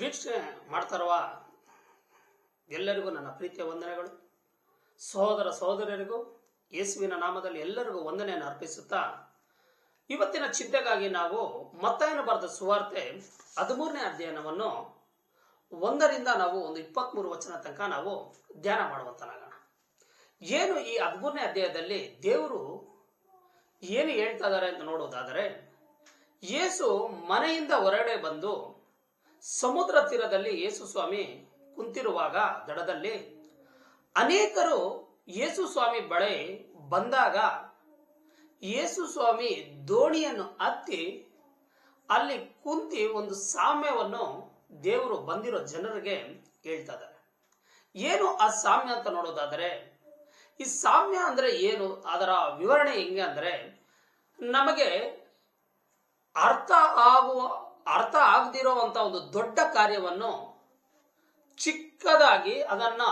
ವೀಕ್ಷಣೆ ಮಾಡ್ತಾರವ ಎಲ್ಲರಿಗೂ ನನ್ನ ಪ್ರೀತಿಯ ವಂದನೆಗಳು. ಸಹೋದರ ಸಹೋದರರಿಗೂ ಯೇಸುವಿನ ನಾಮದಲ್ಲಿ ಎಲ್ಲರಿಗೂ ವಂದನೆಯನ್ನು ಅರ್ಪಿಸುತ್ತಾ, ಇವತ್ತಿನ ಚಿಂತೆಗಾಗಿ ನಾವು ಮತ್ತಾಯನ ಬರೆದ ಸುವಾರ್ತೆ ಹದಿಮೂರನೇ ಅಧ್ಯಯನವನ್ನು ಒಂದರಿಂದ ನಾವು ಒಂದು ಇಪ್ಪತ್ಮೂರು ವಚನ ತನಕ ನಾವು ಧ್ಯಾನ ಮಾಡುವಂತನಾಗೋಣ. ಏನು ಈ ಹದಿಮೂರನೇ ಅಧ್ಯಾಯದಲ್ಲಿ ದೇವರು ಏನು ಹೇಳ್ತಾ ಇದ್ದಾರೆ ಅಂತ ನೋಡೋದಾದರೆ, ಯೇಸು ಮನೆಯಿಂದ ಹೊರಗಡೆ ಬಂದು ಸಮುದ್ರ ತೀರದಲ್ಲಿ ಯೇಸು ಸ್ವಾಮಿ ಕುಂತಿರುವಾಗ ದಡದಲ್ಲಿ ಅನೇಕರು ಯೇಸು ಸ್ವಾಮಿ ಬಳಿ ಬಂದಾಗ ಯೇಸು ಸ್ವಾಮಿ ದೋಣಿಯನ್ನು ಹತ್ತಿ ಅಲ್ಲಿ ಕುಂತಿ ಒಂದು ಸಾಮ್ಯವನ್ನು ದೇವರು ಬಂದಿರೋ ಜನರಿಗೆ ಹೇಳ್ತಾ ಏನು ಆ ಸಾಮ್ಯ ಅಂತ ನೋಡೋದಾದರೆ, ಈ ಸಾಮ್ಯ ಅಂದ್ರೆ ಏನು? ಅದರ ವಿವರಣೆ ಹೆಂಗೆ ಅಂದ್ರೆ, ನಮಗೆ ಅರ್ಥ ಆಗುವ ಅರ್ಥ ಆಗದಿರುವಂತ ಒಂದು ದೊಡ್ಡ ಕಾರ್ಯವನ್ನು ಚಿಕ್ಕದಾಗಿ ಅದನ್ನ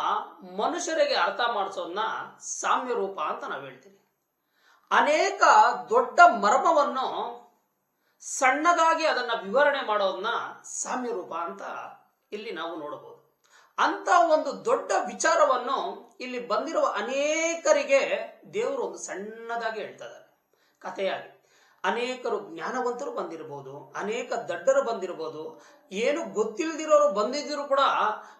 ಮನುಷ್ಯರಿಗೆ ಅರ್ಥ ಮಾಡಿಸೋದನ್ನ ಸಾಮ್ಯ ರೂಪ ಅಂತ ನಾವು ಹೇಳ್ತೀವಿ. ಅನೇಕ ದೊಡ್ಡ ಮರ್ಮವನ್ನು ಸಣ್ಣದಾಗಿ ಅದನ್ನ ವಿವರಣೆ ಮಾಡೋದನ್ನ ಸಾಮ್ಯ ರೂಪ ಅಂತ ಇಲ್ಲಿ ನಾವು ನೋಡಬಹುದು. ಅಂತ ಒಂದು ದೊಡ್ಡ ವಿಚಾರವನ್ನು ಇಲ್ಲಿ ಬಂದಿರುವ ಅನೇಕರಿಗೆ ದೇವರು ಒಂದು ಸಣ್ಣದಾಗಿ ಹೇಳ್ತಾ ಇದ್ದಾರೆ. ಕಥೆಯಾಗಿ. ಅನೇಕರು ಜ್ಞಾನವಂತರು ಬಂದಿರಬಹುದು ಅನೇಕ ದಡ್ಡರು ಬಂದಿರಬಹುದು ಏನು ಗೊತ್ತಿಲ್ಲದಿರೋರು ಬಂದಿದ್ದರೂ ಕೂಡ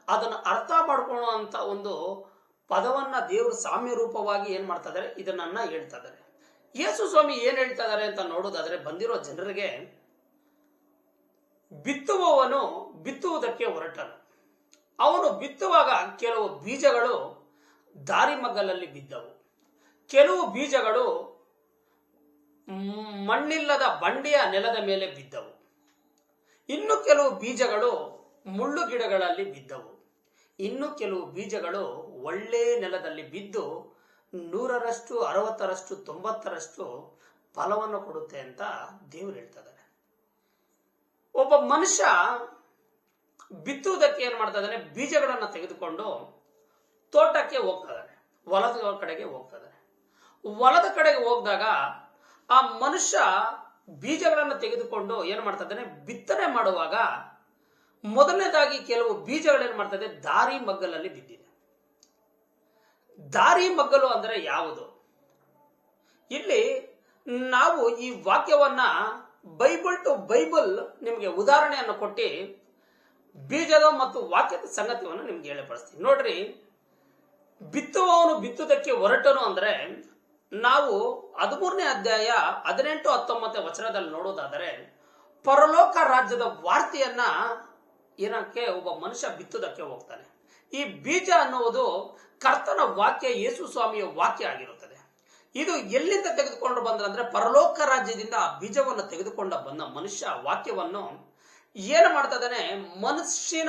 ಅದನ್ನು ಅರ್ಥ ಮಾಡ್ಕೊಳ್ಳುವಂತ ಒಂದು ಪದವನ್ನ ದೇವರು ಸಾಮ್ಯ ರೂಪವಾಗಿ ಏನ್ ಮಾಡ್ತಾ ಇದ್ದಾರೆ ಇದನ್ನ ಹೇಳ್ತಾ ಇದ್ದಾರೆ ಯೇಸು ಸ್ವಾಮಿ ಏನ್ ಹೇಳ್ತಾ ಇದ್ದಾರೆ ಅಂತ ನೋಡೋದಾದ್ರೆ ಬಂದಿರೋ ಜನರಿಗೆ ಬಿತ್ತುವವನು ಬಿತ್ತುವುದಕ್ಕೆ ಹೊರಟನು. ಅವನು ಬಿತ್ತುವಾಗ ಕೆಲವು ಬೀಜಗಳು ದಾರಿ ಮಗ್ಗಲಲ್ಲಿ ಬಿದ್ದವು. ಕೆಲವು ಬೀಜಗಳು ಮಣ್ಣಿಲ್ಲದ ಬಂಡೆಯ ನೆಲದ ಮೇಲೆ ಬಿದ್ದವು. ಇನ್ನು ಕೆಲವು ಬೀಜಗಳು ಮುಳ್ಳು ಗಿಡಗಳಲ್ಲಿ ಬಿದ್ದವು. ಇನ್ನು ಕೆಲವು ಬೀಜಗಳು ಒಳ್ಳೆ ನೆಲದಲ್ಲಿ ಬಿದ್ದು ನೂರರಷ್ಟು, ಅರವತ್ತರಷ್ಟು, ತೊಂಬತ್ತರಷ್ಟು ಫಲವನ್ನು ಕೊಡುತ್ತೆ ಅಂತ ದೇವರು ಹೇಳ್ತಾ ಇದ್ದಾರೆ ಒಬ್ಬ ಮನುಷ್ಯ ಬಿತ್ತುವುದಕ್ಕೆ ಏನ್ ಮಾಡ್ತಾ ಇದ್ದಾನೆ ಬೀಜಗಳನ್ನು ತೆಗೆದುಕೊಂಡು ತೋಟಕ್ಕೆ ಹೋಗ್ತಾ ಇದ್ದಾನೆ ಹೊಲದ ಕಡೆಗೆ ಹೋಗ್ತಾ ಇದ್ದಾನೆ ಹೊಲದ ಕಡೆಗೆ ಹೋಗಿದಾಗ ಆ ಮನುಷ್ಯ ಬೀಜಗಳನ್ನು ತೆಗೆದುಕೊಂಡು ಏನು ಮಾಡ್ತಾ ಇದ್ದಾನೆ ಬಿತ್ತನೆ ಮಾಡುವಾಗ ಮೊದಲನೇದಾಗಿ ಕೆಲವು ಬೀಜಗಳು ಮಾಡ್ತದೆ? ದಾರಿ ಮಗ್ಗಲಲ್ಲಿ ಬಿದ್ದಿದೆ. ದಾರಿ ಮಗ್ಗಲು ಅಂದರೆ ಯಾವುದು? ಇಲ್ಲಿ ನಾವು ಈ ವಾಕ್ಯವನ್ನ ಬೈಬಲ್ ಟು ಬೈಬಲ್ ನಿಮಗೆ ಉದಾಹರಣೆಯನ್ನು ಕೊಟ್ಟು ಬೀಜದ ಮತ್ತು ವಾಕ್ಯದ ಸಂಗತಿಯನ್ನು ನಿಮ್ಗೆ ಹೇಳಿಪಡಿಸ್ತೀನಿ ನೋಡ್ರಿ, ಬಿತ್ತುವವನು ಬಿತ್ತುವುದಕ್ಕೆ ಹೊರಟನು ಅಂದ್ರೆ ನಾವು ಹದಿಮೂರನೇ ಅಧ್ಯಾಯ ಹದಿನೆಂಟು ಹತ್ತೊಂಬತ್ತನೇ ವಚನದಲ್ಲಿ ನೋಡೋದಾದರೆ, ಪರಲೋಕ ರಾಜ್ಯದ ವಾರ್ತೆಯನ್ನ ಏನಕ್ಕೆ ಒಬ್ಬ ಮನುಷ್ಯ ಬಿತ್ತುದಕ್ಕೆ ಹೋಗ್ತಾನೆ. ಈ ಬೀಜ ಅನ್ನುವುದು ಕರ್ತನ ವಾಕ್ಯ, ಯೇಸು ಸ್ವಾಮಿಯ ವಾಕ್ಯ ಆಗಿರುತ್ತದೆ. ಇದು ಎಲ್ಲಿಂದ ತೆಗೆದುಕೊಂಡು ಬಂದ್ರಂದ್ರೆ, ಪರಲೋಕ ರಾಜ್ಯದಿಂದ ಆ ಬೀಜವನ್ನು ತೆಗೆದುಕೊಂಡ ಬಂದ ಮನುಷ್ಯ ವಾಕ್ಯವನ್ನು ಏನು ಮಾಡ್ತಾ ಇದ್ದಾನೆ, ಮನುಷ್ಯನ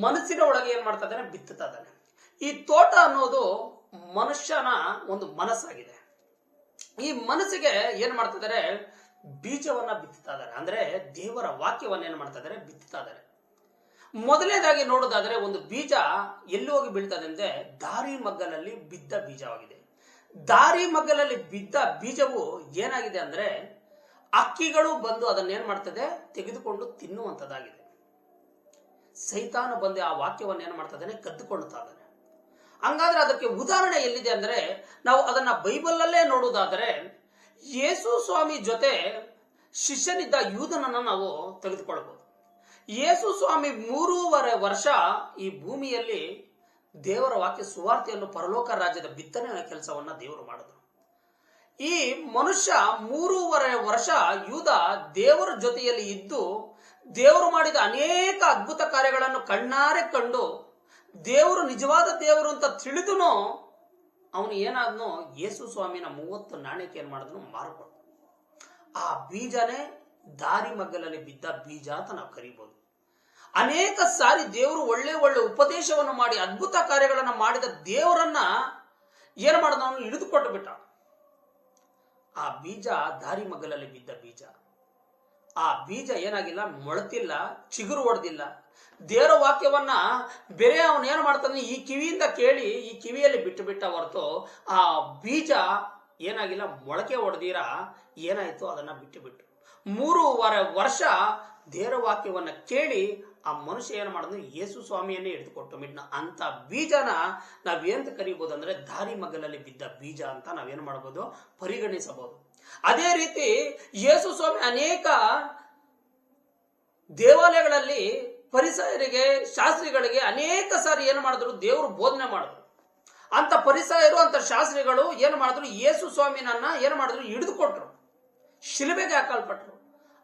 ಮನಸ್ಸಿನ ಒಳಗೆ ಏನ್ ಮಾಡ್ತಾ ಇದ್ದಾನೆ. ಈ ತೋಟ ಅನ್ನೋದು ಮನುಷ್ಯನ ಒಂದು ಮನಸ್ಸಾಗಿದೆ. ಈ ಮನಸ್ಸಿಗೆ ಏನ್ ಮಾಡ್ತಾ ಇದ್ದಾರೆ ಬೀಜವನ್ನ ಬಿತ್ತುತ್ತಾ ಇದ್ದಾರೆ ಅಂದ್ರೆ ದೇವರ ವಾಕ್ಯವನ್ನ ಏನ್ ಮಾಡ್ತಾ ಇದ್ದಾರೆ ಬಿತ್ತುತ್ತಾ ಇದ್ದಾರೆ ಮೊದಲನೇದಾಗಿ ನೋಡೋದಾದ್ರೆ ಒಂದು ಬೀಜ ಎಲ್ಲಿ ಹೋಗಿ ಬೀಳ್ತದೆ ಅಂದ್ರೆ ದಾರಿ ಮಗ್ಗಲಲ್ಲಿ ಬಿದ್ದ ಬೀಜವಾಗಿದೆ. ದಾರಿ ಮಗ್ಗಲಲ್ಲಿ ಬಿದ್ದ ಬೀಜವು ಏನಾಗಿದೆ ಅಂದ್ರೆ ಅಕ್ಕಿಗಳು ಬಂದು ಅದನ್ನ ಏನ್ ಮಾಡ್ತದೆ? ತೆಗೆದುಕೊಂಡು ತಿನ್ನುವಂತದ್ದಾಗಿದೆ. ಸೈತಾನ ಬಂದು ಆ ವಾಕ್ಯವನ್ನ ಏನ್ ಮಾಡ್ತಾ ಇದ್ದಾನೆ ಕದ್ದುಕೊಳ್ಳುತ್ತಾ ಇದ್ದಾನೆ ಹಂಗಾದ್ರೆ ಅದಕ್ಕೆ ಉದಾಹರಣೆ ಎಲ್ಲಿದೆ ಅಂದ್ರೆ ನಾವು ಅದನ್ನ ಬೈಬಲಲ್ಲೇ ನೋಡುವುದಾದರೆ ಯೇಸು ಸ್ವಾಮಿ ಜೊತೆ ಶಿಷ್ಯನಿದ್ದ ಯೂದನನ್ನ ನಾವು ತೆಗೆದುಕೊಳ್ಬಹುದು ಯೇಸು ಸ್ವಾಮಿ ಮೂರೂವರೆ ವರ್ಷ ಈ ಭೂಮಿಯಲ್ಲಿ ದೇವರ ವಾಕ್ಯ ಸುವಾರ್ತೆಯನ್ನು ಪರಲೋಕ ರಾಜ್ಯದ ಬಿತ್ತನೆ ಕೆಲಸವನ್ನ ದೇವರು ಮಾಡಿದ್ರು. ಈ ಮನುಷ್ಯ ಮೂರೂವರೆ ವರ್ಷ ಯೂದ ದೇವರ ಜೊತೆಯಲ್ಲಿ ಇದ್ದು ದೇವರು ಮಾಡಿದ ಅನೇಕ ಅದ್ಭುತ ಕಾರ್ಯಗಳನ್ನು ಕಣ್ಣಾರೆ ಕಂಡು ದೇವರು, ನಿಜವಾದ ದೇವರು ಅಂತ ತಿಳಿದುನು, ಅವನು ಏನಾದ್ನೋ, ಯೇಸು ಸ್ವಾಮಿನ ಮೂವತ್ತು ನಾಣ್ಯಕ್ಕೆ ಏನ್ ಮಾಡಿದ್ನು ಮಾರ್ಕೊಟ್ಟ ಆ ಬೀಜನೇ ದಾರಿ ಮಗ್ಗಲಲ್ಲಿ ಬಿದ್ದ ಬೀಜ ಅಂತ ನಾವು ಕರಿಬೋದು. ಅನೇಕ ಸಾರಿ ದೇವರು ಒಳ್ಳೆ ಒಳ್ಳೆ ಉಪದೇಶವನ್ನು ಮಾಡಿ, ಅದ್ಭುತ ಕಾರ್ಯಗಳನ್ನು ಮಾಡಿದ ದೇವರನ್ನ ಏನ್ ಮಾಡಿದ ಅವನು ಹಿಡಿದುಕೊಟ್ಟು ಬಿಟ್ಟ. ಆ ಬೀಜ ದಾರಿ ಮಗ್ಗಲಲ್ಲಿ ಬಿದ್ದ ಬೀಜ. ಆ ಬೀಜ ಏನಾಗಿಲ್ಲ, ಮೊಳತಿಲ್ಲ, ಚಿಗುರು ಹೊಡೆದಿಲ್ಲ. ದೇವರ ವಾಕ್ಯವನ್ನ ಬೇರೆ ಅವನು ಏನು ಮಾಡ್ತಾನೆ? ಈ ಕಿವಿಯಿಂದ ಕೇಳಿ, ಈ ಕಿವಿಯಲ್ಲಿ ಬಿಟ್ಟು ಬಿಟ್ಟ ಹೊರತು ಆ ಬೀಜ ಏನಾಗಿಲ್ಲ, ಮೊಳಕೆ ಹೊಡೆದಿರ ಏನಾಯ್ತು ಅದನ್ನ ಬಿಟ್ಟು ಬಿಟ್ಟು ಮೂರುವರೆ ವರ್ಷ ದೇವರ ವಾಕ್ಯವನ್ನ ಕೇಳಿ ಆ ಮನುಷ್ಯ ಏನು ಮಾಡಿದ್ರು ಯೇಸು ಸ್ವಾಮಿಯನ್ನೇ ಹಿಡಿದುಕೊಟ್ಟು ಮಿಡ್ನ. ಅಂತ ಬೀಜನ ನಾವೇಂತ ಕರಿಬಹುದು ಅಂದ್ರೆ ದಾರಿ ಮಗಲಲ್ಲಿ ಬಿದ್ದ ಬೀಜ ಅಂತ ನಾವೇನು ಮಾಡಬಹುದು ಪರಿಗಣಿಸಬಹುದು. ಅದೇ ರೀತಿ ಯೇಸು ಸ್ವಾಮಿ ಅನೇಕ ದೇವಾಲಯಗಳಲ್ಲಿ ಪರಿಸರಿಗೆ ಶಾಸ್ತ್ರಿಗಳಿಗೆ ಅನೇಕ ಸಾರಿ ಏನು ಮಾಡಿದ್ರು? ದೇವರು ಬೋಧನೆ ಮಾಡಿದ್ರು. ಅಂತ ಪರಿಸರ ಅಂತ ಶಾಸ್ತ್ರಿಗಳು ಏನು ಮಾಡಿದ್ರು? ಯೇಸು ಸ್ವಾಮಿನನ್ನ ಏನು ಮಾಡಿದ್ರು? ಹಿಡಿದುಕೊಟ್ರು. ಶಿಲುಬೆಗೆ ಹಾಕಲ್ಪಟ್ರು.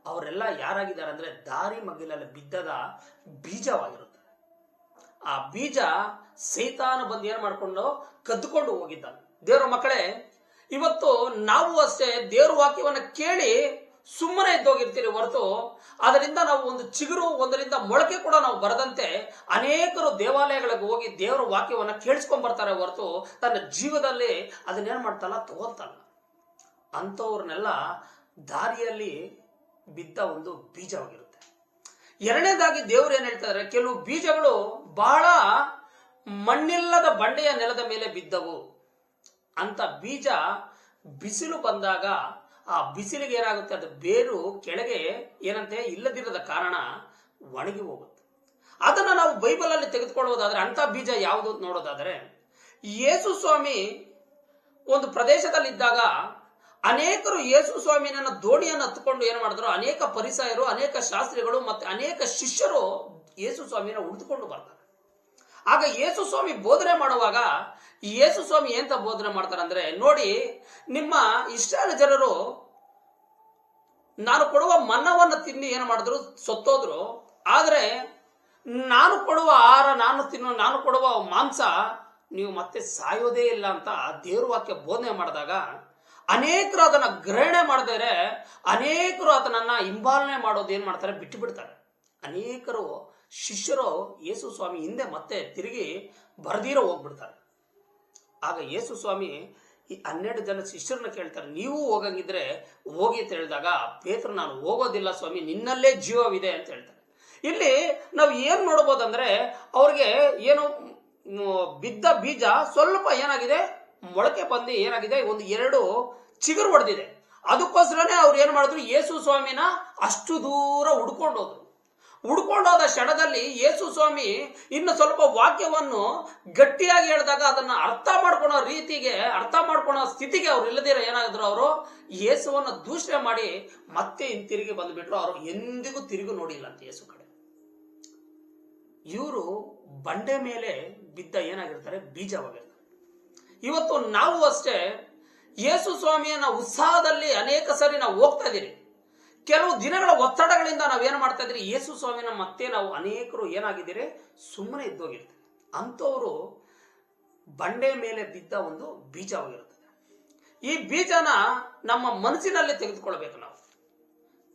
ಅವರೆಲ್ಲ ಯಾರಾಗಿದ್ದಾರೆ ಅಂದ್ರೆ ದಾರಿ ಮಗ್ಗಿಲಲ್ಲಿ ಬಿದ್ದದ ಬೀಜವಾಗಿರುತ್ತೆ. ಆ ಬೀಜ ಸೈತಾನ ಬಂದು ಏನ್ ಮಾಡ್ಕೊಂಡು ಕದ್ದುಕೊಂಡು ಹೋಗಿದ್ದಾನೆ. ದೇವರ ಮಕ್ಕಳೇ, ಇವತ್ತು ನಾವು ಅಷ್ಟೇ ದೇವ್ರ ವಾಕ್ಯವನ್ನು ಕೇಳಿ ಸುಮ್ಮನೆ ಇದ್ದೋಗಿರ್ತೀರಿ ಹೊರತು. ಅದರಿಂದ ನಾವು ಒಂದು ಚಿಗುರು, ಒಂದರಿಂದ ಮೊಳಕೆ ಕೂಡ ನಾವು ಬರದಂತೆ ಅನೇಕರು ದೇವಾಲಯಗಳಿಗೆ ಹೋಗಿ ದೇವರ ವಾಕ್ಯವನ್ನು ಕೇಳಿಸ್ಕೊಂಡ್ ಬರ್ತಾರೆ ಹೊರತು ತನ್ನ ಜೀವದಲ್ಲಿ ಅದನ್ನೇನು ಮಾಡ್ತಲ್ಲ, ತಗೋತಲ್ಲ. ಅಂಥವ್ರನ್ನೆಲ್ಲ ದಾರಿಯಲ್ಲಿ ಬಿದ್ದ ಒಂದು ಬೀಜವಾಗಿರುತ್ತೆ ಎರಡನೇದಾಗಿ ದೇವರು ಏನ್ ಹೇಳ್ತಾರೆ, ಕೆಲವು ಬೀಜಗಳು ಬಹಳ ಮಣ್ಣಿಲ್ಲದ ಬಂಡೆಯ ನೆಲದ ಮೇಲೆ ಬಿದ್ದವು. ಅಂತ ಬೀಜ ಬಿಸಿಲು ಬಂದಾಗ ಆ ಬಿಸಿಲಿಗೆ ಏನಾಗುತ್ತೆ ಅದು ಬೇರು ಕೆಳಗೆ ಏನಂತೆ ಇಲ್ಲದಿರದ ಕಾರಣ ಒಣಗಿ ಹೋಗುತ್ತೆ. ಅದನ್ನ ನಾವು ಬೈಬಲ್ ಅಲ್ಲಿ ತೆಗೆದುಕೊಳ್ಳೋದಾದ್ರೆ ಅಂತ ಬೀಜ ಯಾವುದು ನೋಡೋದಾದ್ರೆ, ಯೇಸು ಸ್ವಾಮಿ ಒಂದು ಪ್ರದೇಶದಲ್ಲಿದ್ದಾಗ ಅನೇಕರು ಯೇಸು ಸ್ವಾಮಿನ ದೋಣಿಯನ್ನು ಹತ್ಕೊಂಡು ಏನು ಮಾಡಿದ್ರು, ಅನೇಕ ಪರಿಸಾಯರು, ಅನೇಕ ಶಾಸ್ತ್ರಿಗಳು ಮತ್ತೆ ಅನೇಕ ಶಿಷ್ಯರು ಯೇಸು ಸ್ವಾಮಿನ ಉಳಿದುಕೊಂಡು ಬರ್ತಾರೆ. ಆಗ ಯೇಸು ಸ್ವಾಮಿ ಬೋಧನೆ ಮಾಡುವಾಗ ಯೇಸು ಸ್ವಾಮಿ ಎಂತ ಬೋಧನೆ ಮಾಡ್ತಾರೆ ಅಂದ್ರೆ, ನೋಡಿ, ನಿಮ್ಮ ಇಸ್ರಾಯೇಲ್ ಜನರು, ನಾನು ಕೊಡುವ ಮನ್ನವನ್ನು ತಿನ್ನಿ, ಏನು ಮಾಡಿದ್ರು? ಸತ್ತೋದ್ರು. ಆದರೆ, ನಾನು ಕೊಡುವ ಆಹಾರ, ನಾನು ತಿನ್ನೋ, ನಾನು ಕೊಡುವ ಮಾಂಸ, ನೀವು ಮತ್ತೆ ಸಾಯೋದೇ ಇಲ್ಲ ಅಂತ ದೇವ್ರ ವಾಕ್ಯ ಬೋಧನೆ ಮಾಡಿದಾಗ, ಅನೇಕರು ಅದನ್ನ ಗ್ರಹಣೆ ಮಾಡದೇ ಅನೇಕರು ಅದನ್ನ ಹಿಂಬಾಲನೆ ಮಾಡೋದು ಏನ್ ಮಾಡ್ತಾರೆ? ಬಿಟ್ಟು ಬಿಡ್ತಾರೆ ಅನೇಕರು ಶಿಷ್ಯರು ಯೇಸು ಸ್ವಾಮಿ ಹಿಂದೆ ಮತ್ತೆ ತಿರುಗಿ ಬರ್ದಿರ ಹೋಗ್ಬಿಡ್ತಾರೆ. ಆಗ ಯೇಸು ಸ್ವಾಮಿ ಈ ಹನ್ನೆರಡು ಜನ ಶಿಷ್ಯರನ್ನ ಕೇಳ್ತಾರೆ, ನೀವು ಹೋಗಂಗಿದ್ರೆ ಹೋಗಿ ಅಂತ ಹೇಳಿದಾಗ ಪೇತ್ರ ನಾನು ಹೋಗೋದಿಲ್ಲ ಸ್ವಾಮಿ, ನಿನ್ನಲ್ಲೇ ಜೀವವಿದೆ ಅಂತ ಹೇಳ್ತಾರೆ. ಇಲ್ಲಿ ನಾವು ಏನ್ ನೋಡಬಹುದಂದ್ರೆ ಅವ್ರಿಗೆ ಏನು ಬಿದ್ದ ಬೀಜ ಸ್ವಲ್ಪ ಏನಾಗಿದೆ, ಮೊಳಕೆ ಬಂದು ಏನಾಗಿದೆ, ಒಂದು ಎರಡು ಚಿಗುರು ಹೊಡೆದಿದೆ ಅದಕ್ಕೋಸ್ಕರನೇ ಅವ್ರು ಏನು ಮಾಡಿದ್ರು, ಯೇಸು ಸ್ವಾಮಿನ ಅಷ್ಟು ದೂರ ಹುಡ್ಕೊಂಡು ಹೋದ್ರು. ಹುಡ್ಕೊಂಡೋದ ಕ್ಷಣದಲ್ಲಿ ಯೇಸು ಸ್ವಾಮಿ ಇನ್ನು ಸ್ವಲ್ಪ ವಾಕ್ಯವನ್ನು ಗಟ್ಟಿಯಾಗಿ ಹೇಳಿದಾಗ ಅದನ್ನ ಅರ್ಥ ಮಾಡ್ಕೊಳೋ ರೀತಿಗೆ, ಅರ್ಥ ಮಾಡ್ಕೊಳೋ ಸ್ಥಿತಿಗೆ ಅವ್ರು ಇಲ್ಲದಿರ ಏನಾಗಿದ್ರು ಅವರು? ಯೇಸುವನ್ನ ದೂಷಣೆ ಮಾಡಿ ಮತ್ತೆ ಹಿಂತಿರುಗಿ ಬಂದುಬಿಟ್ರು. ಅವರು ಎಂದಿಗೂ ತಿರುಗಿ ನೋಡಿಲ್ಲ ಅಂತ ಯೇಸು ಕಡೆ. ಇವರು ಬಂಡೆ ಮೇಲೆ ಬಿದ್ದ ಏನಾಗಿರ್ತಾರೆ? ಬೀಜವಾಗಿರ್ತಾರೆ. ಇವತ್ತು ನಾವು ಅಷ್ಟೇ ಯೇಸು ಸ್ವಾಮಿಯನ್ನ ಉತ್ಸಾಹದಲ್ಲಿ ಅನೇಕ ಸರಿ ನಾವು ಹೋಗ್ತಾ ಇದೀರಿ ಕೆಲವು ದಿನಗಳ ಒತ್ತಡಗಳಿಂದ ನಾವೇನು ಮಾಡ್ತಾ ಇದ್ರಿ ಯೇಸು ಸ್ವಾಮಿನ ಮತ್ತೆ ನಾವು ಅನೇಕರು ಏನಾಗಿದ್ದೀರಿ? ಸುಮ್ಮನೆ ಇದ್ದೋಗಿರ್ತೀವಿ. ಅಂಥವರು ಬಂಡೆ ಮೇಲೆ ಬಿದ್ದ ಒಂದು ಬೀಜವಾಗಿರುತ್ತದೆ ಈ ಬೀಜನ ನಮ್ಮ ಮನಸ್ಸಿನಲ್ಲಿ ತೆಗೆದುಕೊಳ್ಬೇಕು ನಾವು.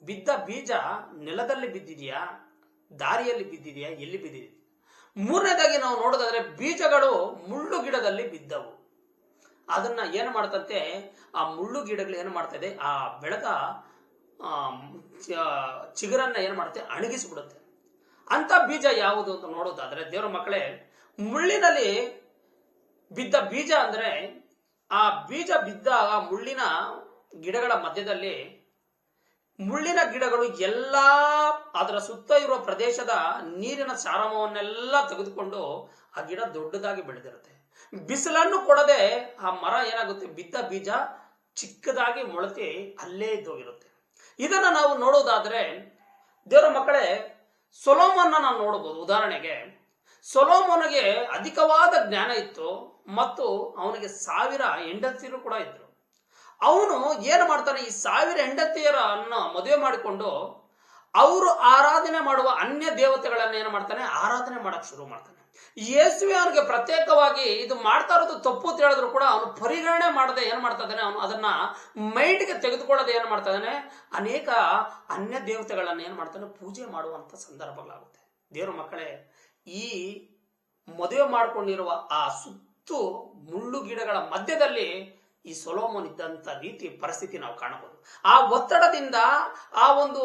ಬಿದ್ದ ಬೀಜ ನೆಲದಲ್ಲಿ ಬಿದ್ದಿದೆಯಾ? ದಾರಿಯಲ್ಲಿ ಬಿದ್ದಿದೆಯಾ? ಎಲ್ಲಿ ಬಿದ್ದಿದೆ? ಮೂರನೇದಾಗಿ ನಾವು ನೋಡೋದಾದ್ರೆ ಬೀಜಗಳು ಮುಳ್ಳು ಗಿಡದಲ್ಲಿ ಬಿದ್ದವು. ಅದನ್ನ ಏನು ಮಾಡ್ತಂತೆ? ಆ ಮುಳ್ಳು ಗಿಡಗಳು ಏನು ಮಾಡ್ತಾ ಬೆಳಕ ಆ, ಚ- ಚಿಗುರನ್ನ ಏನು ಮಾಡುತ್ತೆ? ಅಣಗಿಸಿಬಿಡುತ್ತೆ. ಅಂತ ಬೀಜ ಯಾವುದು ಅಂತ ನೋಡೋದಾದ್ರೆ, ದೇವರ ಮಕ್ಕಳೇ, ಮುಳ್ಳಿನಲ್ಲಿ ಬಿದ್ದ ಬೀಜ ಅಂದ್ರೆ, ಆ ಬೀಜ ಬಿದ್ದಾಗ ಮುಳ್ಳಿನ ಗಿಡಗಳ ಮಧ್ಯದಲ್ಲಿ, ಮುಳ್ಳಿನ ಗಿಡಗಳು ಎಲ್ಲಾ ಅದರ ಸುತ್ತ ಇರುವ ಪ್ರದೇಶದ ನೀರಿನ ಸಾರಮವನ್ನೆಲ್ಲ ತೆಗೆದುಕೊಂಡು ಆ ಗಿಡ ದೊಡ್ಡದಾಗಿ ಬೆಳೆದಿರುತ್ತೆ. ಬಿಸಿಲನ್ನು ಕೊಡದೆ ಆ ಮರ ಏನಾಗುತ್ತೆ? ಬಿದ್ದ ಬೀಜ ಚಿಕ್ಕದಾಗಿ ಮೊಳಕೆ ಅಲ್ಲೇ ಇದ್ದೋಗಿರುತ್ತೆ. ಇದನ್ನ ನಾವು ನೋಡೋದಾದ್ರೆ, ದೇವರ ಮಕ್ಕಳೇ ಸೊಲೋಮನ್ನ ನಾವು ನೋಡಬಹುದು. ಉದಾಹರಣೆಗೆ, ಸೊಲೋಮನಿಗೆ ಅಧಿಕವಾದ ಜ್ಞಾನ ಇತ್ತು ಮತ್ತು ಅವನಿಗೆ ಸಾವಿರ ಹೆಂಡತಿಯರು ಕೂಡ ಇದ್ರು. ಅವನು ಏನು ಮಾಡ್ತಾನೆ, ಈ ಸಾವಿರ ಹೆಂಡತಿಯರನ್ನ ಮದುವೆ ಮಾಡಿಕೊಂಡು ಅವರು ಆರಾಧನೆ ಮಾಡುವ ಅನ್ಯ ದೇವತೆಗಳನ್ನ ಏನು ಮಾಡ್ತಾನೆ, ಆರಾಧನೆ ಮಾಡಕ್ ಶುರು ಮಾಡ್ತಾನೆ. ಯೇಸುವೆ ಅವನಿಗೆ ಪ್ರತ್ಯೇಕವಾಗಿ ಇದು ಮಾಡ್ತಾ ಇರೋದು ತಪ್ಪು ಅಂತ ಹೇಳಿದ್ರು ಕೂಡ ಅವನು ಪರಿಗಣನೆ ಮಾಡದೆ ಏನ್ ಮಾಡ್ತಾ ಇದ್ದಾನೆ? ಅವನು ಅದನ್ನ ಮೈಂಡ್ಗೆ ತೆಗೆದುಕೊಳ್ಳದೆ ಏನ್ ಮಾಡ್ತಾ ಇದ್ದಾನೆ? ಅನೇಕ ಅನ್ಯ ದೇವತೆಗಳನ್ನ ಏನ್ ಮಾಡ್ತಾನೆ ಪೂಜೆ ಮಾಡುವಂತ ಸಂದರ್ಭಗಳಾಗುತ್ತೆ. ದೇವರ ಮಕ್ಕಳೇ, ಈ ಮದುವೆ ಮಾಡಿಕೊಂಡಿರುವ ಆ ಸುತ್ತು ಮುಳ್ಳು ಗಿಡಗಳ ಮಧ್ಯದಲ್ಲಿ ಈ ಸೊಲೋಮನ್ ಇದ್ದಂತ ರೀತಿ ಪರಿಸ್ಥಿತಿ ನಾವು ಕಾಣಬಹುದು. ಆ ಒತ್ತಡದಿಂದ, ಆ ಒಂದು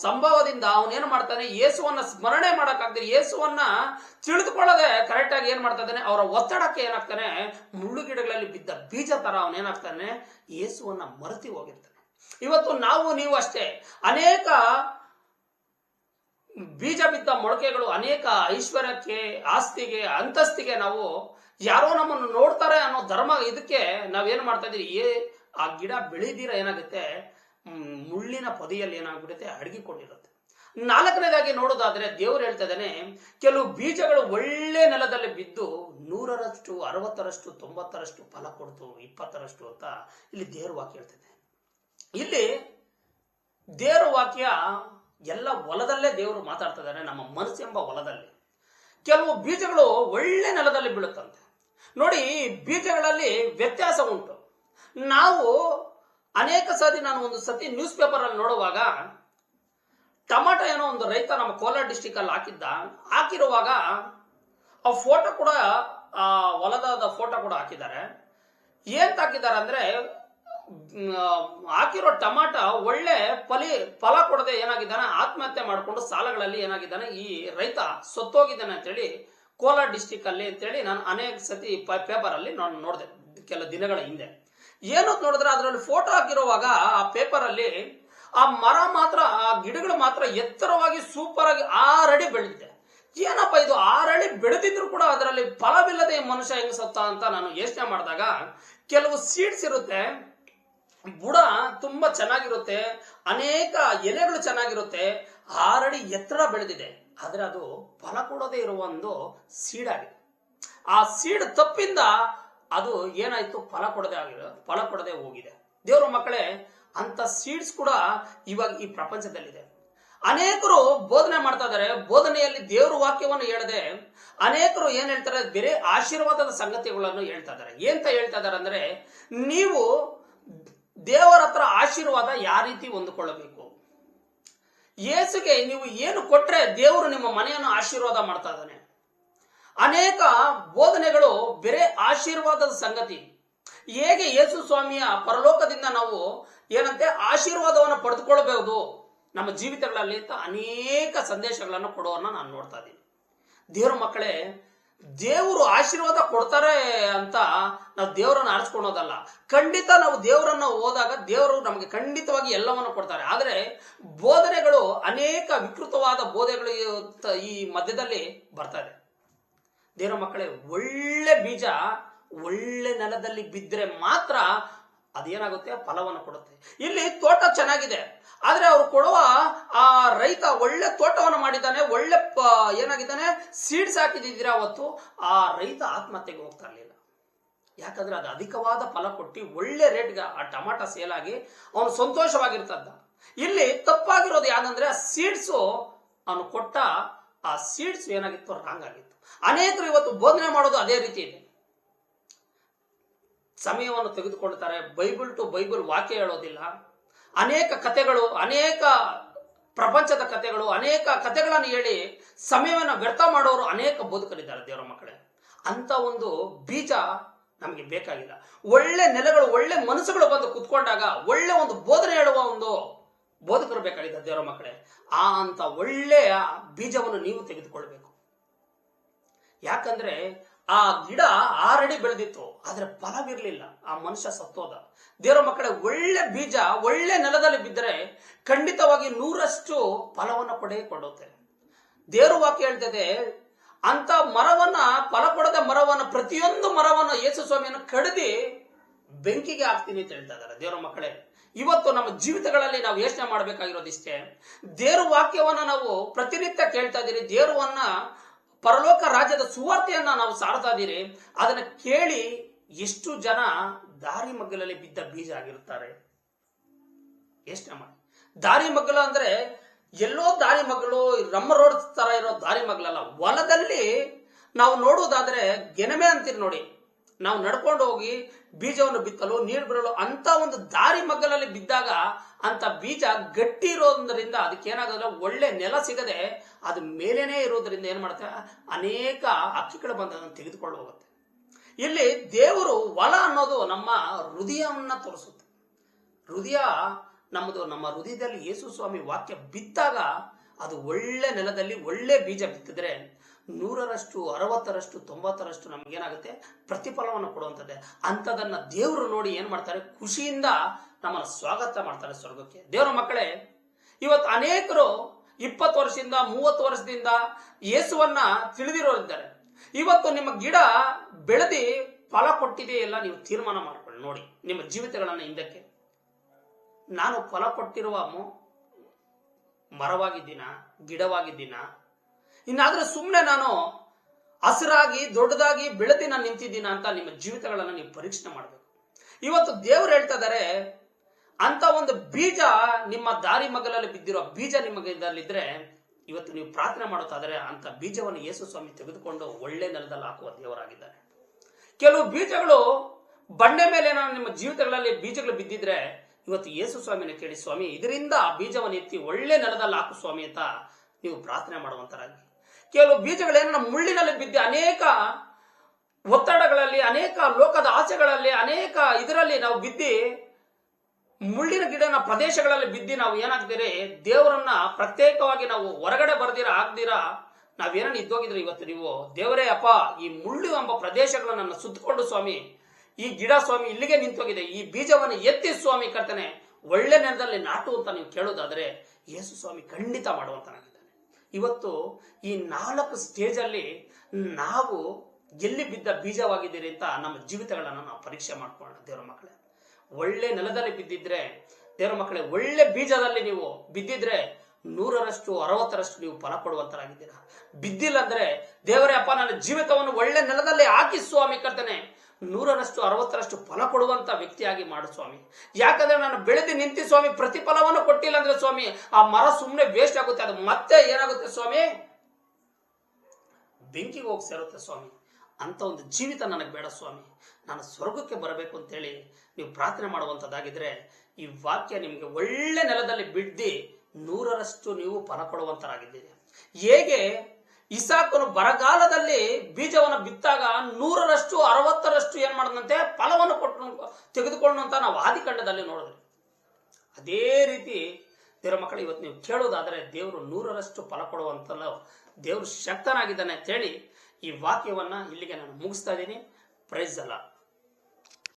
ಸಂಭವದಿಂದ ಅವನೇನು ಮಾಡ್ತಾನೆ, ಯೇಸುವನ್ನ ಸ್ಮರಣೆ ಮಾಡೋಕ್ಕಾಗ್ತದೆ ಯೇಸುವನ್ನ ತಿಳಿದುಕೊಳ್ಳದೆ ಕರೆಕ್ಟ್ ಆಗಿ ಏನ್ ಮಾಡ್ತಾ ಇದ್ದಾನೆ, ಅವರ ಒತ್ತಡಕ್ಕೆ ಏನಾಗ್ತಾನೆ, ಮುಳ್ಳು ಗಿಡಗಳಲ್ಲಿ ಬಿದ್ದ ಬೀಜ ತರ ಅವನೇನಾಗ್ತಾನೆ ಯೇಸುವನ್ನ ಮರೆತಿ ಹೋಗಿರ್ತಾನೆ. ಇವತ್ತು ನಾವು, ನೀವು ಅಷ್ಟೇ, ಅನೇಕ ಬೀಜ ಬಿದ್ದ ಮೊಳಕೆಗಳು, ಅನೇಕ ಐಶ್ವರ್ಯಕ್ಕೆ, ಆಸ್ತಿಗೆ, ಅಂತಸ್ತಿಗೆ ನಾವು ಯಾರೋ ನಮ್ಮನ್ನು ನೋಡ್ತಾರೆ ಅನ್ನೋ ಧರ್ಮ ಇದಕ್ಕೆ ನಾವೇನ್ ಮಾಡ್ತಾ ಇದ್ದೀವಿ ಆ ಗಿಡ ಬೆಳೆದಿರ ಏನಾಗುತ್ತೆ? ಮುಳ್ಳಿನ ಪೊದೆಯಲ್ಲಿ ಏನಾಗ್ಬಿಡುತ್ತೆ? ಅಡಗಿಕೊಂಡಿರುತ್ತೆ. ನಾಲ್ಕನೇದಾಗಿ ನೋಡೋದಾದ್ರೆ ದೇವ್ರು ಹೇಳ್ತಾ ಇದ್ದಾನೆ, ಕೆಲವು ಬೀಜಗಳು ಒಳ್ಳೆ ನೆಲದಲ್ಲಿ ಬಿದ್ದು ನೂರರಷ್ಟು, ಅರವತ್ತರಷ್ಟು, ತೊಂಬತ್ತರಷ್ಟು ಫಲ ಕೊಡ್ತು, ಇಪ್ಪತ್ತರಷ್ಟು ಅಂತ ಇಲ್ಲಿ ದೇವ್ರ ವಾಕ್ಯ ಹೇಳ್ತಿದೆ ಇಲ್ಲಿ ದೇವರ ವಾಕ್ಯ ಎಲ್ಲ ಹೊಲದಲ್ಲೇ ದೇವರು ಮಾತಾಡ್ತಾ ಇದ್ದಾರೆ ನಮ್ಮ ಮನಸ್ಸೆಂಬ ಹೊಲದಲ್ಲಿ. ಕೆಲವು ಬೀಜಗಳು ಒಳ್ಳೆ ನೆಲದಲ್ಲಿ ಬೀಳುತ್ತಂತೆ. ನೋಡಿ ಬೀಜಗಳಲ್ಲಿ ವ್ಯತ್ಯಾಸ ಉಂಟು. ನಾವು ಅನೇಕ ಸತಿ ನಾನು ಒಂದು ಸತಿ ನ್ಯೂಸ್ ಪೇಪರ್ ಅಲ್ಲಿ ನೋಡುವಾಗ ಟಮಾಟೊ ಏನೋ ಒಂದು ರೈತ ನಮ್ಮ ಕೋಲಾರ ಡಿಸ್ಟಿಕ್ ಅಲ್ಲಿ ಹಾಕಿದ್ದ, ಹಾಕಿರುವಾಗ ಆ ಫೋಟೋ ಕೂಡ, ಆ ಹೊಲದಾದ ಫೋಟೋ ಕೂಡ ಹಾಕಿದ್ದಾರೆ. ಏನ್ ಹಾಕಿದ್ದಾರೆ ಅಂದ್ರೆ ಹಾಕಿರೋ ಟಮಾಟ ಒಳ್ಳೆ ಫಲಿ, ಫಲ ಕೊಡದೆ ಏನಾಗಿದ್ದಾನೆ, ಆತ್ಮಹತ್ಯೆ ಮಾಡಿಕೊಂಡು ಸಾಲಗಳಲ್ಲಿ ಏನಾಗಿದ್ದಾನೆ, ಈ ರೈತ ಸತ್ತೋಗಿದ್ದಾನೆ ಅಂತೇಳಿ ಕೋಲಾರ ಡಿಸ್ಟಿಕ್ ಅಲ್ಲಿ ಅಂತೇಳಿ ನಾನು ಅನೇಕ ಸತಿ ಪೇಪರ್ ಅಲ್ಲಿ ನಾನು ನೋಡಿದೆ, ಕೆಲ ದಿನಗಳ ಹಿಂದೆ. ಏನು ನೋಡಿದ್ರೆ ಅದರಲ್ಲಿ ಫೋಟೋ ಹಾಕಿರುವಾಗ ಆ ಪೇಪರ್ ಅಲ್ಲಿ ಆ ಮರ ಮಾತ್ರ, ಆ ಗಿಡಗಳು ಮಾತ್ರ ಎತ್ತರವಾಗಿ ಸೂಪರ್ ಆಗಿ ಆರಡಿ ಬೆಳೆದಿದೆ. ಏನಪ್ಪ ಇದು ಆರಡಿ ಬೆಳೆದಿದ್ರು ಕೂಡ ಅದರಲ್ಲಿ ಫಲವಿಲ್ಲದೆ ಮನುಷ್ಯ ಹೆಂಗ್ ಸತ್ತ ಅಂತ ನಾನು ಯೋಚನೆ ಮಾಡಿದಾಗ ಕೆಲವು ಸೀಡ್ಸ್ ಇರುತ್ತೆ, ಬುಡ ತುಂಬಾ ಚೆನ್ನಾಗಿರುತ್ತೆ, ಅನೇಕ ಎಲೆಗಳು ಚೆನ್ನಾಗಿರುತ್ತೆ, ಆರಡಿ ಎತ್ತರ ಬೆಳೆದಿದೆ. ಆದ್ರೆ ಅದು ಫಲ ಕೊಡದೇ ಇರುವ ಒಂದು ಸೀಡ್ ಆಗಿದೆ. ಆ ಸೀಡ್ ತಪ್ಪಿಂದ ಅದು ಏನಾಯ್ತು? ಫಲ ಕೊಡದೆ ಆಗಿದೆ ಫಲ ಕೊಡದೆ ಹೋಗಿದೆ. ದೇವರ ಮಕ್ಕಳೇ ಅಂತ ಸೀಡ್ಸ್ ಕೂಡ ಇವಾಗ ಈ ಪ್ರಪಂಚದಲ್ಲಿದೆ. ಅನೇಕರು ಬೋಧನೆ ಮಾಡ್ತಾ ಇದ್ದಾರೆ. ಬೋಧನೆಯಲ್ಲಿ ದೇವರ ವಾಕ್ಯವನ್ನು ಹೇಳದೆ ಅನೇಕರು ಏನ್ ಹೇಳ್ತಾರೆ? ಬೇರೆ ಆಶೀರ್ವಾದದ ಸಂಗತಿಗಳನ್ನು ಹೇಳ್ತಾ ಇದ್ದಾರೆ. ಏಂತ ಹೇಳ್ತಾ ಇದ್ದಾರೆ ಅಂದ್ರೆ, ನೀವು ದೇವರ ಹತ್ರ ಆಶೀರ್ವಾದ ಯಾವ ರೀತಿ ಹೊಂದ್ಕೊಳ್ಳಬೇಕು? ಯೇಸುಗೆ ನೀವು ಏನು ಕೊಟ್ರೆ ದೇವರು ನಿಮ್ಮ ಮನೆಯನ್ನು ಆಶೀರ್ವಾದ ಮಾಡ್ತಾ ಇದ್ದಾನೆ? ಅನೇಕ ಬೋಧನೆಗಳು ಬೇರೆ ಆಶೀರ್ವಾದದ ಸಂಗತಿ. ಹೇಗೆ ಯೇಸು ಸ್ವಾಮಿಯ ಪರಲೋಕದಿಂದ ನಾವು ಏನಂತೆ ಆಶೀರ್ವಾದವನ್ನು ಪಡೆದುಕೊಳ್ಳಬಹುದು ನಮ್ಮ ಜೀವಿತಗಳಲ್ಲಿ ಅನೇಕ ಸಂದೇಶಗಳನ್ನು ಕೊಡೋವನ್ನ ನಾನು ನೋಡ್ತಾ ಇದ್ದೀನಿ. ದೇವರ ಮಕ್ಕಳೇ, ದೇವರು ಆಶೀರ್ವಾದ ಕೊಡ್ತಾರೆ ಅಂತ ನಾವು ದೇವರನ್ನು ಆರಿಸ್ಕೊಳೋದಲ್ಲ ಖಂಡಿತ ನಾವು ದೇವರನ್ನ ಹೋದಾಗ ದೇವರು ನಮಗೆ ಖಂಡಿತವಾಗಿ ಎಲ್ಲವನ್ನು ಕೊಡ್ತಾರೆ. ಆದರೆ ಬೋಧನೆಗಳು ಅನೇಕ ವಿಕೃತವಾದ ಬೋಧೆಗಳು ಈ- ಮಧ್ಯದಲ್ಲಿ ಬರ್ತಾ ಇದೆ. ದೇವರ ಮಕ್ಕಳೇ, ಒಳ್ಳೆ ಬೀಜ ಒಳ್ಳೆ ನೆಲದಲ್ಲಿ ಬಿದ್ದರೆ ಮಾತ್ರ ಅದೇನಾಗುತ್ತೆ? ಫಲವನ್ನು ಕೊಡುತ್ತೆ. ಇಲ್ಲಿ ತೋಟ ಚೆನ್ನಾಗಿದೆ. ಆದರೆ ಅವ್ರು ಕೊಡುವ ಆ ರೈತ ಒಳ್ಳೆ ತೋಟವನ್ನು ಮಾಡಿದ್ದಾನೆ, ಒಳ್ಳೆ ಏನಾಗಿದ್ದಾನೆ? ಸೀಡ್ಸ್ ಹಾಕಿದಿದ್ದೀರ ಅವತ್ತು. ಆ ರೈತ ಆತ್ಮಹತ್ಯೆಗೆ ಹೋಗ್ತಾ ಇರಲಿಲ್ಲ. ಯಾಕಂದ್ರೆ ಅದು ಅಧಿಕವಾದ ಫಲ ಕೊಟ್ಟು ಒಳ್ಳೆ ರೇಟ್ಗೆ ಆ ಟಮಾಟ ಸೇಲ್ ಆಗಿ ಅವನು ಸಂತೋಷವಾಗಿರ್ತದ ಇಲ್ಲಿ ತಪ್ಪಾಗಿರೋದು ಯಾದಂದ್ರೆ ಆ ಸೀಡ್ಸು ಅವನು ಕೊಟ್ಟ ಆ ಸೀಡ್ಸ್ ಏನಾಗಿತ್ತು? ರಾಂಗ್ ಆಗಿತ್ತು ಅನೇಕರು ಇವತ್ತು ಬೋಧನೆ ಮಾಡೋದು ಅದೇ ರೀತಿ ಇದೆ. ಸಮಯವನ್ನು ತೆಗೆದುಕೊಳ್ತಾರೆ ಬೈಬಲ್ ಟು ಬೈಬಲ್ ವಾಕ್ಯ ಹೇಳೋದಿಲ್ಲ. ಅನೇಕ ಕಥೆಗಳು, ಅನೇಕ ಪ್ರಪಂಚದ ಕಥೆಗಳು, ಅನೇಕ ಕಥೆಗಳನ್ನು ಹೇಳಿ ಸಮಯವನ್ನು ವ್ಯರ್ಥ ಮಾಡೋರು ಅನೇಕ ಬೋಧಕರಿದ್ದಾರೆ ದೇವರ ಮಕ್ಕಳೇ. ಅಂತ ಒಂದು ಬೀಜ ನಮಗೆ ಬೇಕಾಗಿಲ್ಲ. ಒಳ್ಳೆ ನೆಲೆಗಳು, ಒಳ್ಳೆ ಮನಸ್ಸುಗಳು ಬಂದು ಕುತ್ಕೊಂಡಾಗ, ಒಳ್ಳೆ ಒಂದು ಬೋಧನೆ ಹೇಳುವ ಒಂದು ಬೋಧಕರು ಬೇಕಾಗಿದೆ ದೇವರ ಮಕ್ಕಳೇ. ಆ ಅಂತ ಒಳ್ಳೆಯ ಬೀಜವನ್ನು ನೀವು ತೆಗೆದುಕೊಳ್ಬೇಕು. ಯಾಕಂದ್ರೆ ಆ ಗಿಡ ಆರಡಿ ಬೆಳೆದಿತ್ತು, ಆದ್ರೆ ಫಲವಿರ್ಲಿಲ್ಲ. ಆ ಮನುಷ್ಯ ಸತ್ತೋದ. ದೇವರ ಮಕ್ಕಳೇ, ಒಳ್ಳೆ ಬೀಜ ಒಳ್ಳೆ ನೆಲದಲ್ಲಿ ಬಿದ್ದರೆ ಖಂಡಿತವಾಗಿ ನೂರಷ್ಟು ಫಲವನ್ನು ಕೊಡೇ ಕೊಡುತ್ತೆ. ದೇವರು ವಾಕ್ಯ ಹೇಳ್ತದೆ, ಅಂತ ಮರವನ್ನ, ಫಲ ಕೊಡದ ಮರವನ್ನ, ಪ್ರತಿಯೊಂದು ಮರವನ್ನ ಯೇಸು ಸ್ವಾಮಿಯನ್ನು ಕಡಿದಿ ಬೆಂಕಿಗೆ ಹಾಕ್ತೀನಿ ಅಂತ ಹೇಳ್ತಾ ಇದ್ದಾರೆ ದೇವರ ಮಕ್ಕಳೇ. ಇವತ್ತು ನಮ್ಮ ಜೀವಿತಗಳಲ್ಲಿ ನಾವು ಯೋಚನೆ ಮಾಡಬೇಕಾಗಿರೋದಿಷ್ಟೇ, ದೇವ್ರ ವಾಕ್ಯವನ್ನ ನಾವು ಪ್ರತಿನಿತ್ಯ ಕೇಳ್ತಾ ಇದ್ದೀರಿ, ದೇವರನ್ನ ಪರಲೋಕ ರಾಜ್ಯದ ಸುವಾರ್ತೆಯನ್ನ ನಾವು ಸಾರ್ತಾ ಇದ್ದೀರಿ, ಅದನ್ನ ಕೇಳಿ ಎಷ್ಟು ಜನ ದಾರಿ ಮಗ್ಗಲಲ್ಲಿ ಬಿದ್ದ ಬೀಜ ಆಗಿರುತ್ತಾರೆ? ಯೋಚನೆ ಮಾಡಿ. ದಾರಿ ಮಗ್ಗಲ ಅಂದ್ರೆ ಎಲ್ಲೋ ದಾರಿ ಮಗ್ಗಲು, ರಮ್ಮ ರೋಡ್ ತರ ಇರೋ ದಾರಿ ಮಗ್ಲಲ್ಲ ಹೊಲದಲ್ಲಿ ನಾವು ನೋಡುವುದಾದ್ರೆ ಗೆನಮೆ ಅಂತೀರಿ ನೋಡಿ. ನಾವು ನಡ್ಕೊಂಡು ಹೋಗಿ ಬೀಜವನ್ನು ಬಿತ್ತಲು, ನೀರು ಬಿಡಲು ಅಂತ ಒಂದು ದಾರಿ ಮಗ್ಗಲಲ್ಲಿ ಬಿದ್ದಾಗ ಅಂತ ಬೀಜ ಗಟ್ಟಿ ಇರೋದ್ರಿಂದ ಅದಕ್ಕೆ ಏನಾಗೋದಿಲ್ಲ, ಒಳ್ಳೆ ನೆಲ ಸಿಗದೆ ಅದು ಮೇಲೇನೆ ಇರೋದ್ರಿಂದ ಏನ್ ಮಾಡುತ್ತೆ? ಅನೇಕ ಹಕ್ಕಿಗಳು ಬಂದು ಅದನ್ನು ತೆಗೆದುಕೊಂಡು ಹೋಗುತ್ತೆ. ಇಲ್ಲಿ ದೇವರು ಹೊಲ ಅನ್ನೋದು ನಮ್ಮ ಹೃದಯವನ್ನ ತೋರಿಸುತ್ತೆ. ಹೃದಯ ನಮ್ಮದು, ನಮ್ಮ ಹೃದಯದಲ್ಲಿ ಯೇಸು ಸ್ವಾಮಿ ವಾಕ್ಯ ಬಿದ್ದಾಗ ಅದು ಒಳ್ಳೆ ನೆಲದಲ್ಲಿ ಒಳ್ಳೆ ಬೀಜ ಬಿತ್ತಿದ್ರೆ ನೂರರಷ್ಟು, ಅರವತ್ತರಷ್ಟು, ತೊಂಬತ್ತರಷ್ಟು ನಮಗೇನಾಗುತ್ತೆ? ಪ್ರತಿಫಲವನ್ನು ಕೊಡುವಂಥದ್ದೇ. ಅಂಥದನ್ನ ದೇವರು ನೋಡಿ ಏನು ಮಾಡ್ತಾರೆ? ಖುಷಿಯಿಂದ ನಮ್ಮನ್ನು ಸ್ವಾಗತ ಮಾಡ್ತಾರೆ ಸ್ವರ್ಗಕ್ಕೆ. ದೇವರ ಮಕ್ಕಳೇ, ಇವತ್ತು ಅನೇಕರು ಇಪ್ಪತ್ತು ವರ್ಷದಿಂದ, ಮೂವತ್ತು ವರ್ಷದಿಂದ ಯೇಸುವನ್ನ ತಿಳಿದಿರೋರಿದ್ದಾರೆ. ಇವತ್ತು ನಿಮ್ಮ ಗಿಡ ಬೆಳೆದಿ ಫಲ ಕೊಟ್ಟಿದೆ ಎಲ್ಲ ನೀವು ತೀರ್ಮಾನ ಮಾಡ್ಕೊಳ್ಳಿ ನೋಡಿ, ನಿಮ್ಮ ಜೀವಿತಗಳನ್ನ ಹಿಂದಕ್ಕೆ. ನಾನು ಫಲ ಕೊಟ್ಟಿರುವ ಮರವಾಗಿದ್ದೀನ? ಗಿಡವಾಗಿದ್ದೀನ? ಇನ್ನಾದ್ರೂ ಸುಮ್ಮನೆ ನಾನು ಹಸಿರಾಗಿ, ದೊಡ್ಡದಾಗಿ ಬೆಳೆದಿ ನಾನು ನಿಂತಿದ್ದೀನ ಅಂತ ನಿಮ್ಮ ಜೀವಿತಗಳನ್ನು ನೀವು ಪರೀಕ್ಷೆ ಮಾಡಬೇಕು. ಇವತ್ತು ದೇವರು ಹೇಳ್ತಾ ಇದ್ದಾರೆ ಅಂತ ಒಂದು ಬೀಜ ನಿಮ್ಮ ದಾರಿ ಮಗಲಲ್ಲಿ ಬಿದ್ದಿರೋ ಬೀಜ ನಿಮಗಿದ್ದಲ್ಲಿದ್ರೆ ಇವತ್ತು ನೀವು ಪ್ರಾರ್ಥನೆ ಮಾಡುತ್ತಾದರೆ ಅಂತ ಬೀಜವನ್ನು ಯೇಸು ಸ್ವಾಮಿ ತೆಗೆದುಕೊಂಡು ಒಳ್ಳೆ ನೆಲದಲ್ಲಿ ಹಾಕುವ ದೇವರಾಗಿದ್ದಾರೆ. ಕೆಲವು ಬೀಜಗಳು ಬಂಡೆ ಮೇಲೆ ನಾನು ನಿಮ್ಮ ಜೀವಿತಗಳಲ್ಲಿ ಬೀಜಗಳು ಬಿದ್ದಿದ್ರೆ ಇವತ್ತು ಯೇಸು ಸ್ವಾಮಿನ ಕೇಳಿ, ಸ್ವಾಮಿ, ಇದರಿಂದ ಆ ಬೀಜವನ್ನು ಎತ್ತಿ ಒಳ್ಳೆ ನೆಲದಲ್ಲಿ ಹಾಕು ಸ್ವಾಮಿ ಅಂತ ನೀವು ಪ್ರಾರ್ಥನೆ ಮಾಡುವಂತರಾಗಿ. ಕೆಲವು ಬೀಜಗಳೇನ ಮುಳ್ಳಿನಲ್ಲಿ ಬಿದ್ದಿ ಅನೇಕ ಒತ್ತಡಗಳಲ್ಲಿ, ಅನೇಕ ಲೋಕದ ಆಸೆಗಳಲ್ಲಿ, ಅನೇಕ ಇದರಲ್ಲಿ ನಾವು ಬಿದ್ದಿ ಮುಳ್ಳಿನ ಗಿಡನ ಪ್ರದೇಶಗಳಲ್ಲಿ ಬಿದ್ದಿ ನಾವು ಏನಾಗ್ತೀರಿ? ದೇವರನ್ನ ಪ್ರತ್ಯೇಕವಾಗಿ ನಾವು ಹೊರಗಡೆ ಬರ್ದಿರ ಆಗ್ದಿರ ನಾವೇನನ್ನ ಇದ್ದೋಗಿದ್ರೆ ಇವತ್ತು ನೀವು? ದೇವರೇ ಅಪ್ಪ, ಈ ಮುಳ್ಳು ಎಂಬ ಪ್ರದೇಶಗಳನ್ನ ಸುತ್ತಕೊಂಡು ಸ್ವಾಮಿ, ಈ ಗಿಡ ಸ್ವಾಮಿ ಇಲ್ಲಿಗೆ ನಿಂತೋಗಿದೆ. ಈ ಬೀಜವನ್ನು ಎತ್ತಿ ಸ್ವಾಮಿ ಕರ್ತನೆ, ಒಳ್ಳೆ ನೆಲದಲ್ಲಿ ನಾಟು ಅಂತ ನೀವು ಕೇಳೋದಾದ್ರೆ, ಯೇಸು ಸ್ವಾಮಿ ಖಂಡಿತ ಮಾಡುವಂತನಾಗಿದ್ದಾನೆ ಇವತ್ತು ಈ ನಾಲ್ಕು ಸ್ಟೇಜ್ ಅಲ್ಲಿ ನಾವು ಎಲ್ಲಿ ಬಿದ್ದ ಬೀಜವಾಗಿದ್ದೀರಿ ಅಂತ ನಮ್ಮ ಜೀವಿತಗಳನ್ನು ನಾವು ಪರೀಕ್ಷೆ ಮಾಡ್ಕೊಳ್ಳೋಣ, ದೇವರ ಮಕ್ಕಳೇ. ಒಳ್ಳೆ ನೆಲದಲ್ಲಿ ಬಿದ್ದಿದ್ರೆ, ದೇವರ ಮಕ್ಕಳೇ, ಒಳ್ಳೆ ಬೀಜದಲ್ಲಿ ನೀವು ಬಿದ್ದಿದ್ರೆ ನೂರರಷ್ಟು, ಅರವತ್ತರಷ್ಟು ನೀವು ಫಲ ಕೊಡುವಂತರಾಗಿದ್ದೀರಾ. ಬಿದ್ದಿಲ್ಲ ಅಂದ್ರೆ ದೇವರೇ, ಅಪ್ಪ, ನನ್ನ ಜೀವಿತವನ್ನು ಒಳ್ಳೆ ನೆಲದಲ್ಲಿ ಹಾಕಿ, ಸ್ವಾಮಿ, ಕರ್ತನೆ. ನೂರರಷ್ಟು, ಅರವತ್ತರಷ್ಟು ಫಲ ಕೊಡುವಂತ ವ್ಯಕ್ತಿಯಾಗಿ ಮಾಡು ಸ್ವಾಮಿ. ಯಾಕಂದ್ರೆ ನಾನು ಬೆಳೆದು ನಿಂತಿ ಸ್ವಾಮಿ ಪ್ರತಿಫಲವನ್ನು ಕೊಟ್ಟಿಲ್ಲ ಅಂದ್ರೆ ಸ್ವಾಮಿ, ಆ ಮರ ಸುಮ್ಮನೆ ವೇಸ್ಟ್ ಆಗುತ್ತೆ, ಅದು ಮತ್ತೆ ಏನಾಗುತ್ತೆ ಸ್ವಾಮಿ? ಬೆಂಕಿಗೆ ಹೋಗಿ ಸೇರುತ್ತೆ ಸ್ವಾಮಿ. ಅಂತ ಒಂದು ಜೀವಿತ ನನಗೆ ಬೇಡ ಸ್ವಾಮಿ. ನಾನು ಸ್ವರ್ಗಕ್ಕೆ ಬರಬೇಕು ಅಂತೇಳಿ ನೀವು ಪ್ರಾರ್ಥನೆ ಮಾಡುವಂಥದ್ದಾಗಿದ್ರೆ ಈ ವಾಕ್ಯ ನಿಮಗೆ ಒಳ್ಳೆ ನೆಲದಲ್ಲಿ ಬಿಡ್ದಿ ನೂರರಷ್ಟು ನೀವು ಫಲ ಕೊಡುವಂತರಾಗಿದ್ದೀರಿ. ಹೇಗೆ? ಇಸಾಕನು ಬರಗಾಲದಲ್ಲಿ ಬೀಜವನ್ನು ಬಿತ್ತಾಗ ನೂರರಷ್ಟು, ಅರವತ್ತರಷ್ಟು ಏನ್ ಮಾಡದಂತೆ ಫಲವನ್ನು ಕೊಟ್ಟು ತೆಗೆದುಕೊಳ್ಳುವಂಥ ನಾವು ಆದಿಕಂಡದಲ್ಲಿ ನೋಡಿದ್ರಿ ಅದೇ ರೀತಿ ದೇವರ ಮಕ್ಕಳು, ಇವತ್ತು ನೀವು ಕೇಳೋದಾದರೆ ದೇವರು ನೂರರಷ್ಟು ಫಲ ಕೊಡುವಂತಲ್ಲ ದೇವರು ಶಕ್ತನಾಗಿದ್ದಾನೆ ಅಂತ ಹೇಳಿ ಈ ವಾಕ್ಯವನ್ನ ಇಲ್ಲಿಗೆ ನಾನು ಮುಗಿಸ್ತಾ ಇದ್ದೀನಿ. ಪ್ರೈಸ್ ಅಲ್ಲ